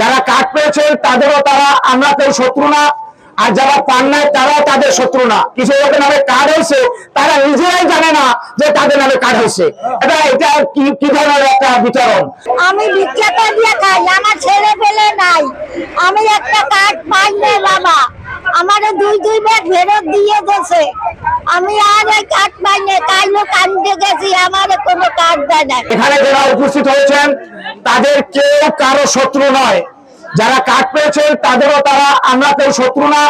যারা কাঠ পেয়েছেন তাদেরও তারা, আমরা কেউ শত্রু না। আর যারা পান নাই, তারাও তাদের শত্রু না। কিছু লোকের নামে কার্ড হয়েছে, তারা নিজেরাই জানে না যে তাদের নামে কার্ড হয়েছে। এটা এটা কি ধরনের একটা বিতরণ? আমি ভিক্ষাটা দিয়ে খাই আমার ছেলে পেলে নাই আমি একটা কার্ড পাই না বাবা আমার দুই দুই ব্যাগ ফেরত দিয়ে গেছে আমি আর কার্ড পাই তাই আনতে গেছি আমার কোনো কার্ড দেয় না। এখানে যারা উপস্থিত হয়েছেন, তাদের কেউ কারও শত্রু নয়। যারা কাঠ পেয়েছেন, তাদেরও তারা, আমরা কেউ শত্রু না।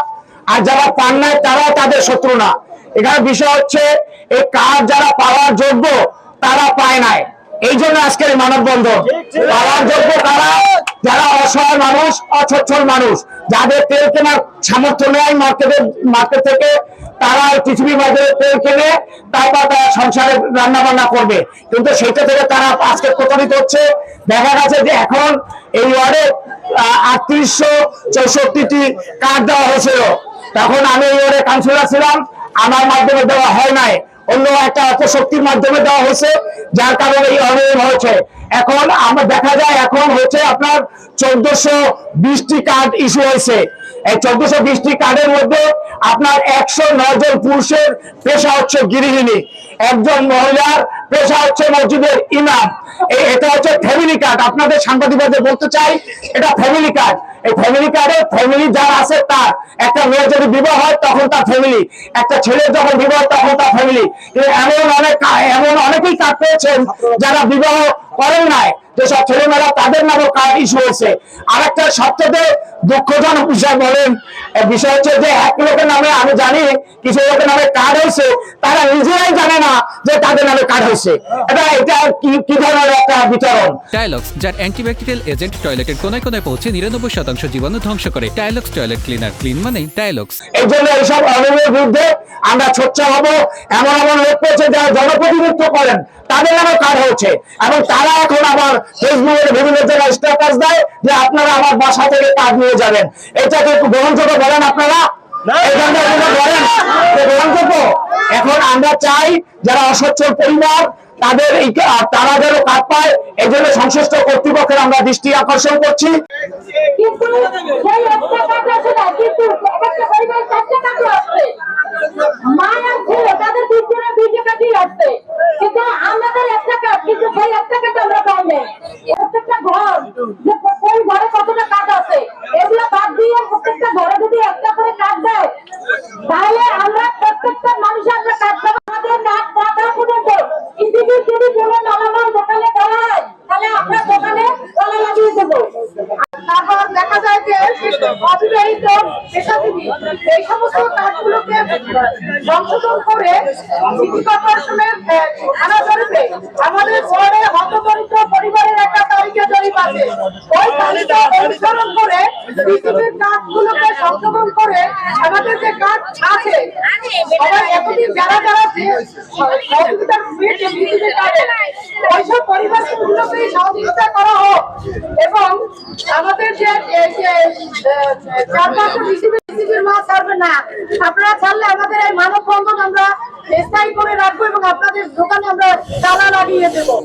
আর যারা পান নাই, তারাও তাদের শত্রু না। এখানে বিষয় হচ্ছে, এই যারা পাওয়ার যোগ্য, তারা পায় নাই। এই জন্য আজকের মানববন্ধন। পাওয়ার যোগ্য তারা যারা অসহায় মানুষ অচ্ছচ্ছল মানুষ। যাদের তেল কেনার সামর্থ্য নেই মার্কেটের মার্কেট থেকে তারা এই পৃথিবীর বাজারে তেল কিনে তারপর তারা সংসারে রান্না বান্না করবে। কিন্তু সেটা থেকে তারা আজকে প্রতারিত হচ্ছে। দেখা গেছে যে এখন এই ওয়ার্ডে আটত্রিশশো চৌষট্টিটি কার্ড দেওয়া হয়েছিল। তখন আমি এই ওয়ার্ডে কাউন্সিলর ছিলাম। আমার মাধ্যমে দেওয়া হয় নাই। অন্য একটা অপশক্তির মাধ্যমে দেওয়া হয়েছে, যার কারণে এই অনিয়ম হয়েছে। এখন আমরা দেখা যায়, এখন হচ্ছে আপনার চোদ্দশো বিশটি কার্ড ইস্যু হয়েছে। এই চোদ্দশো বিশটি কার্ডের মধ্যে আপনার একশো নয় জন পুরুষের পেশা হচ্ছে গৃহিণী, একজন মহিলার পেশা হচ্ছে মসজিদের ইমাম। এই- এটা হচ্ছে ফ্যামিলি কার্ড আপনাদের সাংবাদিকদের বলতে চাই, এটা ফ্যামিলি কার্ড এই ফ্যামিলি কার্ডে ফ্যামিলি যার আছে তার। একটা মেয়ের যদি বিবাহ হয়, তখন তার ফ্যামিলি একটা ছেলের যখন বিবাহ তখন তার ফ্যামিলি এমন অনেক এমন অনেকেই কার্ড পেয়েছেন যারা বিবাহ করেন নাই। যেসব ছেলেমেয়েরা তাদের নামও কার্ড ইস্যু হয়েছে? আর একটা সবচেয়ে দুঃখজনক বিষয় বলেন। বিষয় হচ্ছে যে এক লোকের নামে আমি জানি কিছু লোকের নামে কার্ড হয়েছে তারা নিজেরাই জানে না যে তাদের নামে কার্ড হয়েছে। এটা এটা কি কি ধরনের একটা বিতরণ? টাইলক্স যার অ্যান্টিব্যাকটেরিয়াল এজেন্ট টয়লেটের কোনায় কোনায় পৌঁছে নিরানব্বই শতাংশ জীবাণু ধ্বংস করে। টাইলক্স টয়লেট ক্লিনার ক্লিন মানে টাইলক্স এই জন্য এইসব অনিয়মের বিরুদ্ধে আমরা সোচ্চার হব। এমন এমন লোক পেয়েছে যারা জনপ্রতিনিধিত্ব করেন। তাদের নামে কার্ড হচ্ছে। এবং তারা এখন আবার ফেসবুকের বিভিন্ন জায়গায় স্ট্যাটাস দেয় যে আপনারা আমার বাসা থেকে কার্ড নিয়ে যাবেন। এটাকে একটু গ্রহণযোগ্য বলেন আপনারা? এখন আমরা চাই যারা অসচ্ছল পরিবার তাদের এই তারা যেন কাজ পায় এই জন্য সংশ্লিষ্ট কর্তৃপক্ষের আমরা দৃষ্টি আকর্ষণ করছি কিন্তু সেই একটা কাজ আছে না কিন্তু একটা পরিবার চারটে কাজ আসছে মা আর ছেলে তাদের দুজনের দুইটা কাজই আসছে কিন্তু আমাদের একটা কাজ কিন্তু সেই একটা কাজ আমরা পাই নাই প্রত্যেকটা ঘর যে কোন ঘরে কতটা কাজ আছে এগুলো বাদ দিয়ে প্রত্যেকটা ঘরে যদি একটা করে কাজ দেয় তাহলে আমরা প্রত্যেকটা মানুষ আমরা কাজ পাবো আমাদের নাক মাথা পর্যন্ত ইতিবি যদি কোনো মালামাল দোকানে হয় তাহলে আমরা দোকানে তালা লাগিয়ে দেবো। তারপর দেখা যায় যে অবিবাহিত পেশাজীবী, এই সমস্ত কাজগুলোকে সংশোধন করে সিটি কর্পোরেশনের থানা জরিপে আমাদের ওয়ার্ডে হতদরিদ্র পরিবারের একটা তালিকা জরিপ আছে। ওই তালিকা অনুসরণ করে পৃথিবীর কাজগুলোকে সংশোধন করে আমাদের যে কাজ আছে, সবাই এতদিন যারা যারা সহযোগিতা পেয়েছে পৃথিবীর কাজে ওইসব সহযোগিতা করা হোক। এবং আমাদের যে পৃথিবীর পৃথিবীর মাছ ছাড়বে না। আপনারা ছাড়লে আমাদের এই মানববন্ধন আমরা স্থায়ী করে রাখব এবং আপনাদের দোকানে আমরা তালা লাগিয়ে দেবো।